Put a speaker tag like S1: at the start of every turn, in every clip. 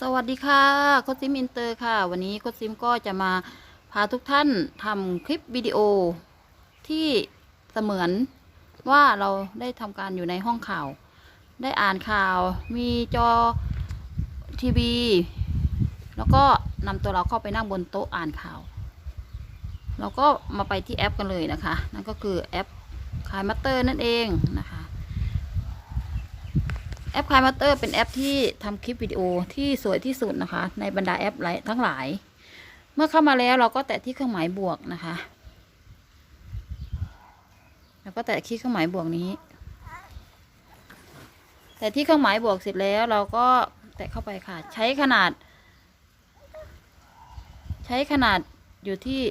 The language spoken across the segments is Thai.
S1: สวัสดีค่ะโคซิมอินเตอร์ค่ะ วันนี้โคซิมก็จะมาพาทุกท่านทำคลิปวิดีโอที่เสมือนว่าเราได้ทำการอยู่ในห้องข่าว ได้อ่านข่าวมีจอทีวี แล้วก็นำตัวเราเข้าไปนั่งบนโต๊ะอ่านข่าว เราก็มาไปที่แอปกันเลยนะคะ นั่นก็คือแอปคายมัตเตอร์นั่นเองนะคะ แอปคายมัตเตอร์เป็นแอปที่ทำคลิปวิดีโอที่สวยที่สุดนะคะ ในบรรดาแอปหลายทั้งหลาย เมื่อเข้ามาแล้วเราก็แตะที่เครื่องหมายบวกนะคะ แล้วก็แตะที่เครื่องหมายบวกนี้ แต่ที่เครื่องหมายบวกเสร็จแล้วเราก็แตะเข้าไปค่ะ ใช้ขนาด ใช้ขนาดอยู่ที่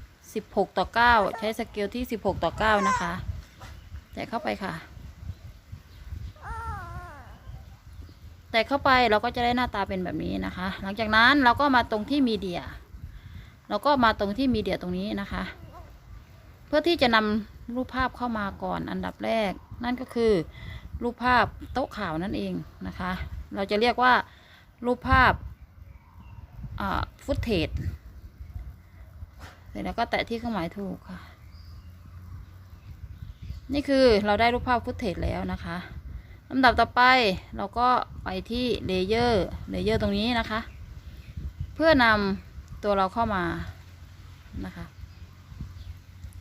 S1: 16 ต่อ 9 ใช้สเกลที่ 16 ต่อ 9 นะคะ แตะเข้าไปค่ะ แต่เข้าไปเราก็จะได้หน้าตาเป็นแบบนี้นะคะ หลังจากนั้นเราก็มาตรงที่มีเดีย เราก็มาตรงที่มีเดียตรงนี้นะคะ เพื่อที่จะนำรูปภาพเข้ามาก่อนอันดับแรก นั่นก็คือ รูปภาพโต๊ะข่าวนั่นเองนะคะ เราจะเรียกว่ารูปภาพฟุตเทจเสร็จแล้วก็แตะที่เครื่องหมายถูกค่ะ นี่คือเราได้รูปภาพฟุตเทจแล้วนะคะ ลำดับต่อไปเราก็ไปที่เลเยอร์เลเยอร์ตรงนี้นะคะ เพื่อนำตัวเราเข้ามานะคะ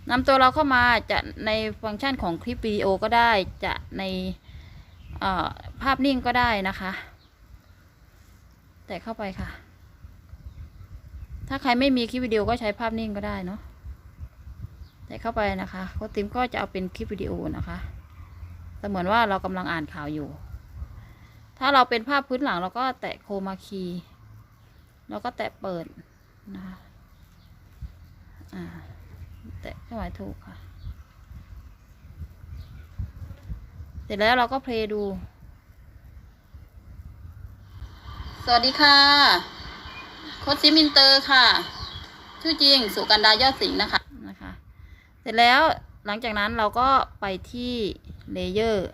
S1: นำตัวเราเข้ามาจะในฟังก์ชันของคลิปวิดีโอก็ได้จะในภาพนิ่งก็ได้นะคะ แต่เข้าไปค่ะ ถ้าใครไม่มีคลิปวิดีโอก็ใช้ภาพนิ่งก็ได้เนาะแต่เข้าไปนะคะโค้ชติมก็จะเอาเป็นคลิปวิดีโอนะคะ เสมือนว่าเรากำลังอ่านข่าวอยู่ ถ้าเราเป็นภาพพื้นหลังเราก็แตะโคมาคีแล้วก็แตะเปิดนะคะอ่าแตะเครื่องหมายถูกค่ะ เสร็จแล้วเราก็เพลย์ดู สวัสดีค่ะโคชซิมินเตอร์ค่ะ ชื่อจริง สุกันดายอดสิงห์นะคะนะคะ เสร็จแล้วหลังจากนั้นเราก็ไปที่ เลเยอร์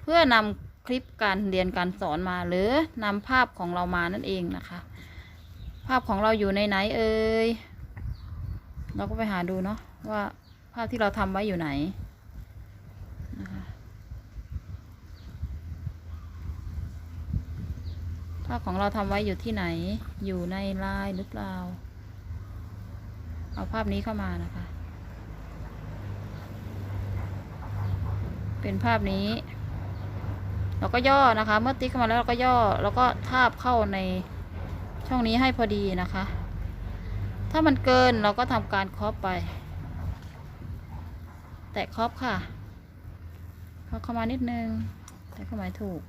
S1: เพื่อนำคลิปการเรียนการสอนมาหรือนำภาพของเรามานั่นเองนะคะ ภาพของเราอยู่ในไหนเอ่ยเราก็ไปหาดูเนาะว่าภาพที่เราทำไว้อยู่ไหนนะคะภาพของเราทำไว้อยู่ที่ไหน อยู่ในไลน์หรือเปล่า เอาภาพนี้เข้ามานะคะ เป็นภาพนี้ เราก็ย่อนะคะ เมื่อติ๊กเข้ามาแล้วเราก็ย่อแล้วก็ทาบเข้าในช่องนี้ให้พอดีนะคะ ถ้ามันเกินเราก็ทำการครอปไป แตะครอปค่ะเข้าเข้ามานิดนึงแต่เข้าหมายถูก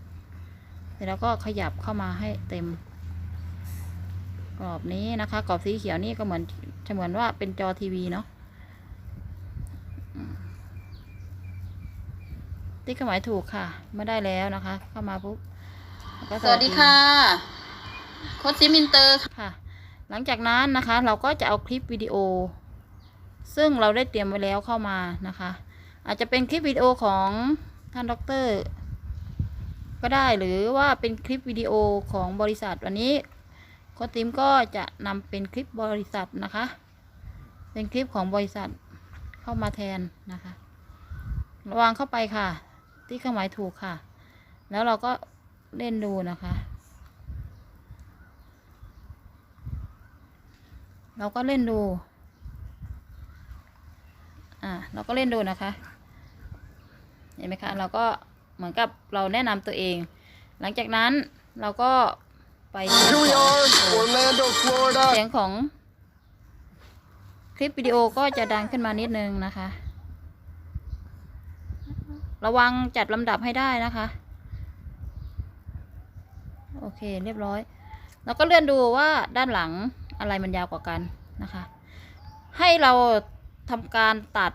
S1: เสร็จแล้วก็ขยับเข้ามาให้เต็ม กรอบนี้นะคะ กรอบสีเขียวนี่ก็เหมือนเหมือนว่าเป็นจอทีวีเนาะ ติ๊กเครื่องหมายถูกค่ะ ไม่ได้แล้วนะคะ เข้ามาปุ๊บแล้วก็
S2: สวัสดีค่ะโค้ชซิมินเตอร์
S1: ค่ะ หลังจากนั้นนะคะ เราก็จะเอาคลิปวิดีโอ ซึ่งเราได้เตรียมไว้แล้วเข้ามานะคะ อาจจะเป็นคลิปวิดีโอของท่านด็อกเตอร์ก็ได้หรือว่าเป็นคลิปวิดีโอของบริษัทวันนี้โค้ชติมก็จะนำเป็นคลิปบริษัทนะคะ เป็นคลิปของบริษัทเข้ามาแทนนะคะระวางเข้าไปค่ะ ที่เครื่องหมายถูกค่ะ แล้วเราก็เล่นดูนะคะ เราก็เล่นดู อ่าเราก็เล่นดูนะคะ เห็นไหมคะ เราก็เหมือนกับเราแนะนำตัวเอง หลังจากนั้นเราก็ไปที่
S3: Here we
S1: ของ
S3: are, Orlando, Florida.
S1: เสียงของคลิปวิดีโอก็จะดังขึ้นมานิดนึงนะคะ ระวังจัดลำดับให้ได้นะคะ โอเคเรียบร้อยเราก็เลื่อนดูว่าด้านหลังอะไรมันยาวกว่ากันนะคะ ให้เราทำการตัด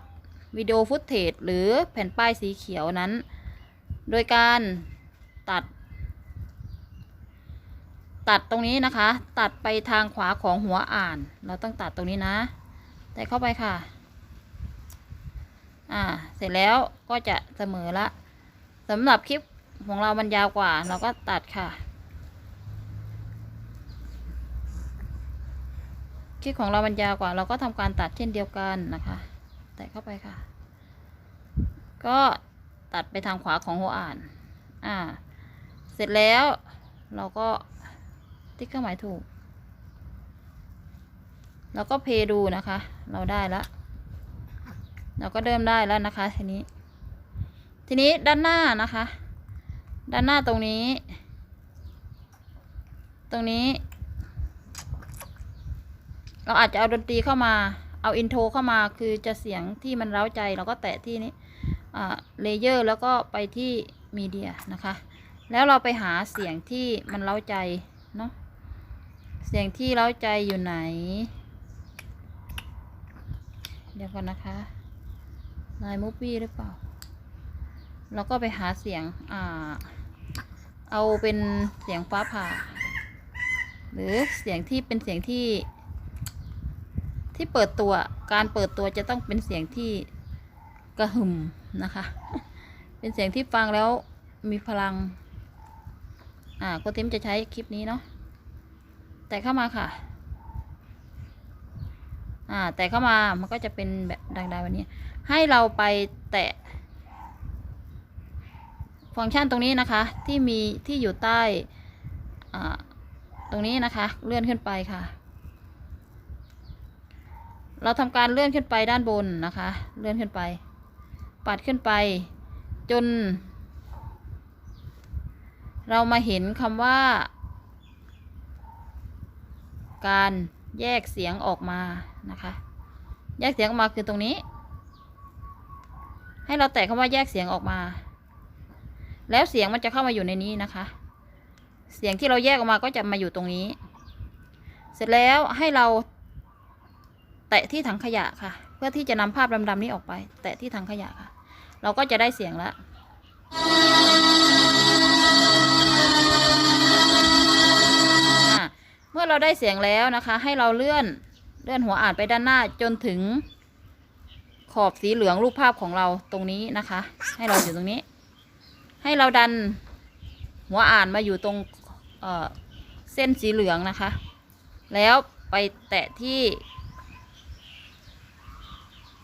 S1: วิดีโอฟุตเทจหรือแผ่นป้ายสีเขียวนั้น โดยการตัด ตัดตรงนี้นะคะ ตัดไปทางขวาของหัวอ่าน เราต้องตัดตรงนี้นะ แต่เข้าไปค่ะ อ่า เสร็จแล้วก็จะเสมอละสำหรับคลิปของเรามันยาวกว่า เราก็ตัดค่ะ คลิปของเรามันยาวกว่า เราก็ทำการตัดเช่นเดียวกันนะคะ แต่เข้าไปค่ะ ก็ตัดไปทางขวาของหัวอ่าน อ่า เสร็จแล้วเราก็ติ๊กเครื่องหมายถูก แล้วก็เพดูนะคะ เราได้แล้ว เราก็เริ่มได้แล้วนะคะ ทีนี้ ทีนี้ด้านหน้านะคะ ด้านหน้าตรงนี้ ตรงนี้ เราอาจจะเอาดนตรีเข้ามา เอาอินโทรเข้ามาคือจะเสียงที่มันเร้าใจเราก็แตะที่นี้เลเยอร์แล้วก็ไปที่มีเดียนะคะ แล้วเราไปหาเสียงที่มันเร้าใจเนาะเสียงที่เร้าใจอยู่ไหน เดี๋ยวก่อนนะคะ ลายมูฟี่หรือเปล่าเราก็ไปหาเสียง อ่า เอาเป็นเสียงฟ้าผ่า หรือเสียงที่เป็นเสียงที่ ที่เปิดตัว การเปิดตัวจะต้องเป็นเสียงที่กระหึ่มนะคะ เป็นเสียงที่ฟังแล้วมีพลัง อ่าโคติมจะใช้คลิปนี้เนาะ แต่เข้ามาค่ะ อ่า แต่เข้ามามันก็จะเป็นแบบดังๆแบบนี้ ให้เราไปแตะ ฟังก์ชันตรงนี้นะคะ ที่มีที่อยู่ใต้อ่าตรงนี้นะคะ เลื่อนขึ้นไปค่ะ เราทำการเลื่อนขึ้นไปด้านบนนะคะ เลื่อนขึ้นไป ปัดขึ้นไป จน เรามาเห็นคำว่า การ แยกเสียงออกมานะคะ แยกเสียงออกมาคือตรงนี้ ให้เราแตะคำว่าแยกเสียงออกมา แล้วเสียงมันจะเข้ามาอยู่ในนี้นะคะ เสียงที่เราแยกออกมาก็จะมาอยู่ตรงนี้ เสร็จแล้วให้เราแตะที่ถังขยะค่ะ เพื่อที่จะนำภาพดำๆนี้ออกไป แตะที่ถังขยะค่ะ เราก็จะได้เสียงแล้ว มื่อเราได้เสียงแล้วนะคะ ให้เราเลื่อนเลื่อนหัวอ่านไปด้านหน้าจนถึง ขอบสีเหลืองรูปภาพของเราตรงนี้นะคะ ให้เราอยู่ตรงนี้ ให้เราดันหัวอ่านมาอยู่ตรงเเส้นสีเหลืองนะคะ แล้วไปแตะที่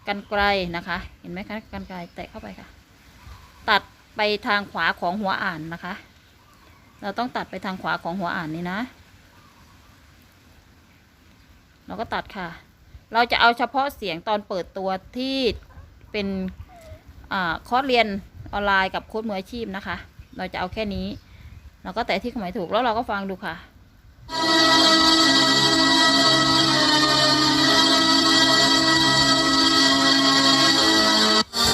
S1: กันไกลนะคะ เห็นไหมคะกันไกลแตะเข้าไปค่ะ ตัดไปทางขวาของหัวอ่านนะคะ เราต้องตัดไปทางขวาของหัวอ่านนี่นะ เราก็ตัดค่ะ เราจะเอาเฉพาะเสียงตอนเปิดตัวที่เป็นอ่าคอร์สเรียนออนไลน์กับโค้ดมืออาชีพนะคะ เราจะเอาแค่นี้ เราก็แตะที่เครื่องหมายถูกแล้วเราก็ฟังดูค่ะ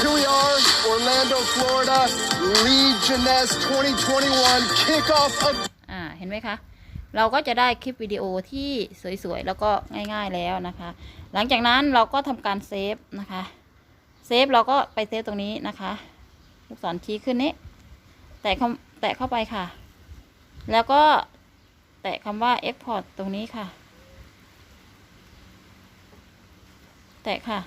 S3: Here we are, Orlando, Florida. Legioness 2021 kickoff of
S1: อ่า เห็นไหมคะ เราก็จะได้คลิปวิดีโอที่สวยๆ แล้วก็ง่ายๆแล้วนะคะ หลังจากนั้นเราก็ทำการเซฟนะคะ เซฟเราก็ไปเซฟตรงนี้นะคะ ลูกศรชี้ขึ้นนี้ แตะเข้าแตะเข้าไปค่ะ แล้วก็แตะคำว่า Export ตรงนี้ค่ะ แตะค่ะ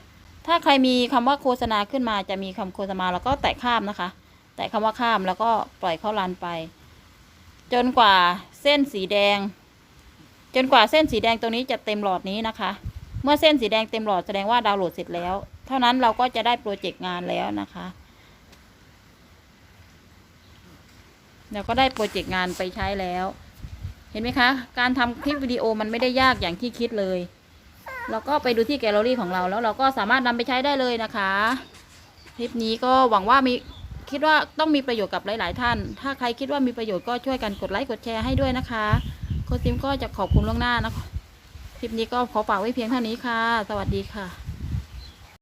S1: ถ้าใครมีคำว่าโฆษณาขึ้นมาจะมีคำโฆษณาแล้วก็แตะข้ามนะคะ แตะคำว่าข้ามแล้วก็ปล่อยเข้ารันไป จนกว่าเส้นสีแดง จนกว่าเส้นสีแดงตรงนี้จะเต็มหลอดนี้นะคะ เมื่อเส้นสีแดงเต็มหลอดแสดงว่าดาวน์โหลดเสร็จแล้ว เท่านั้นเราก็จะได้โปรเจกต์งานแล้วนะคะเราก็ได้โปรเจกต์งานไปใช้แล้ว เห็นไหมคะ การทำคลิปวิดีโอมันไม่ได้ยากอย่างที่คิดเลยเราก็ไปดูที่แกลเลอรี่ของเราแล้วเราก็สามารถนำไปใช้ได้เลยนะคะ คลิปนี้ก็หวังว่ามี คิดว่าต้องมีประโยชน์กับหลาย ๆ ท่าน ถ้าใครคิดว่ามีประโยชน์ก็ช่วยกันกดไลค์กดแชร์ให้ด้วยนะคะโค้ชซิมก็จะขอบคุณล่วงหน้านะคะคลิปนี้ก็ขอฝากไว้เพียงเท่านี้ค่ะ สวัสดีค่ะ